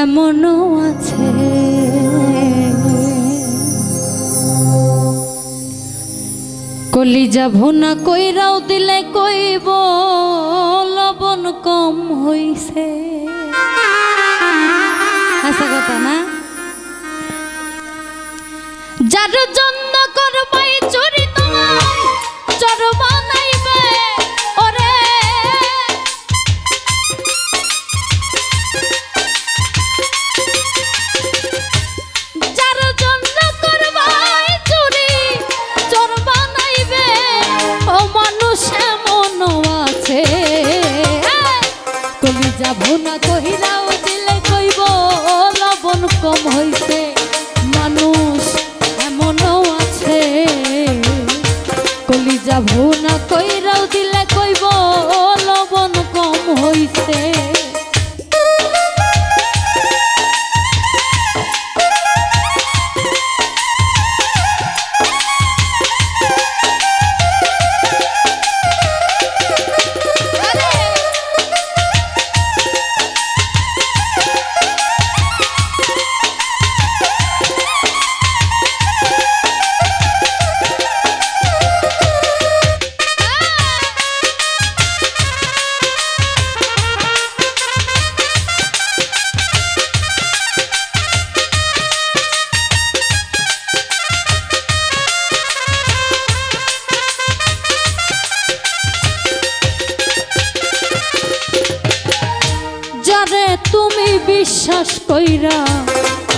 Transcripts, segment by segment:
এমনও আছে। কলিজা ভুনা কইরাও দিলে কইব, লবণ কম হইছে। আচ্ছা কথা না? যার জন্য না কহিরাও দিলে কইব, লবণ কম হইছে। মানুষ এমনও আছে। কলি ভুনা কইরাও দিলে কইব, লবণ কম হইছে। যারে তুমি বিশ্বাস কইরা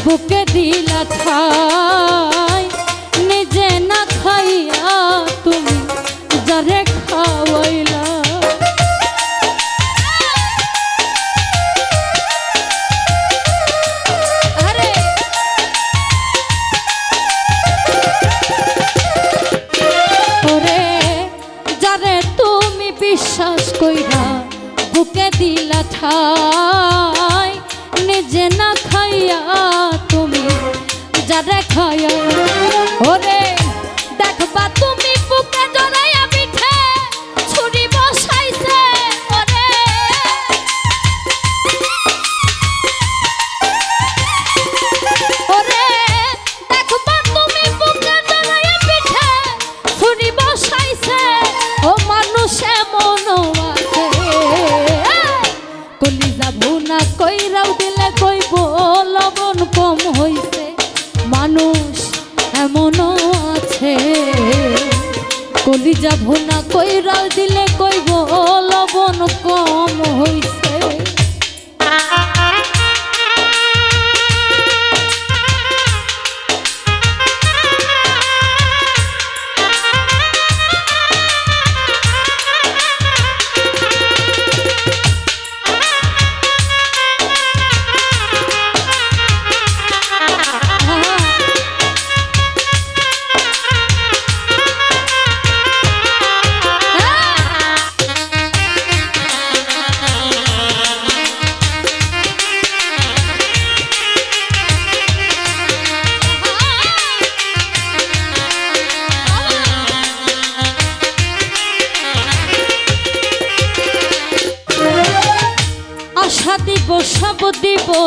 বুকে দিলা খাই নিজে না খাইয়া তুমি যারে খাওয়াইলা। কইরাও দিলে কইব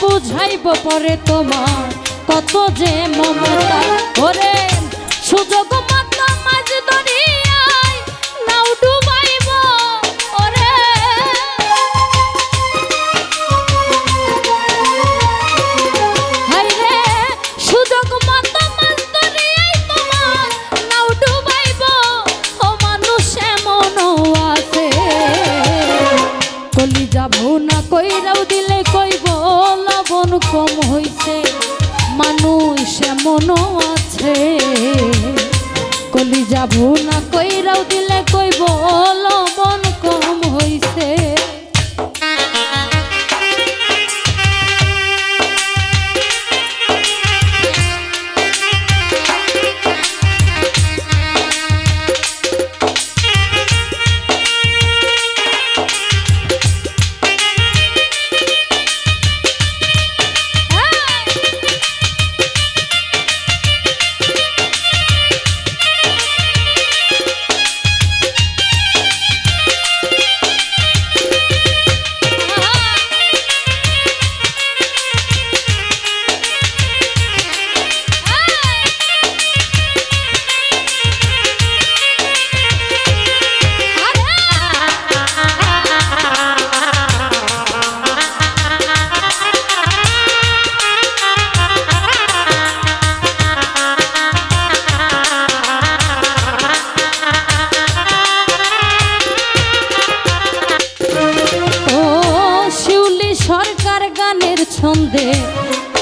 বুঝাইব পরে তোমার কত যে মমতা। ওরে সুযোগ মাত্র মাঝ দরিয়ায়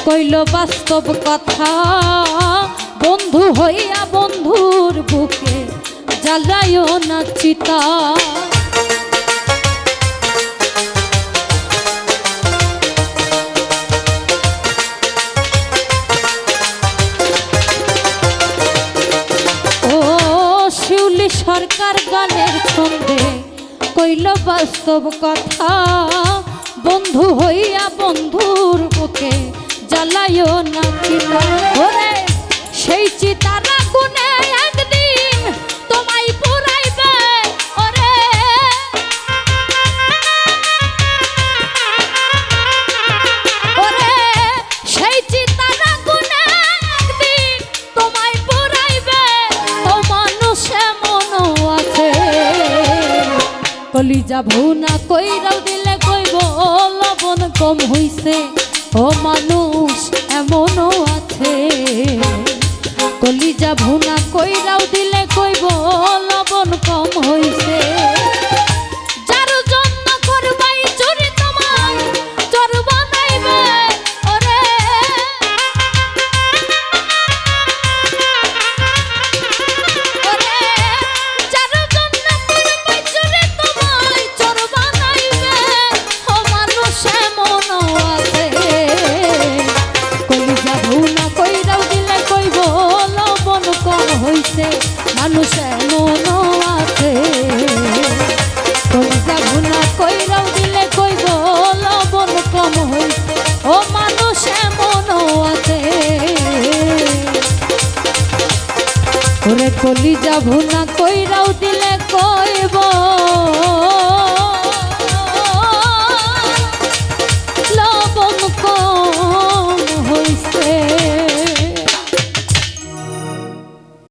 কইল বাস্তব কথা, বন্ধু হইয়া বন্ধুর বুকে জ্বালায়ও না চিতা। সরকার গানের ছন্দে কইল বাস্তব কথা, বন্ধু হইয়া বন্ধুর বুকে জ্বালায়ও না চিতা ওরে, সেই চিতার আগুনে একদিন তোমায় পুরাইবে। ওরে। ওরে, সেই চিতার আগুনে একদিন তোমায় পুরাইবে। ও মানুষ এমন আছে। কলিজা ভুনা কইরাও দিলে কইব লবণ কম হইছে। ও মানুষ এমনও আছে। কলিজা ভুনা কইরাও দিলে কইব লবণ কম হইছে। আছে, মানুষ এমন আছে। তোমরা গুণা কইরাও দিলে কইব, লবণ কম হই। ও মানুষ এমন আছে। ওরে কলিজা ভুনা কইরাও দিলে কইব।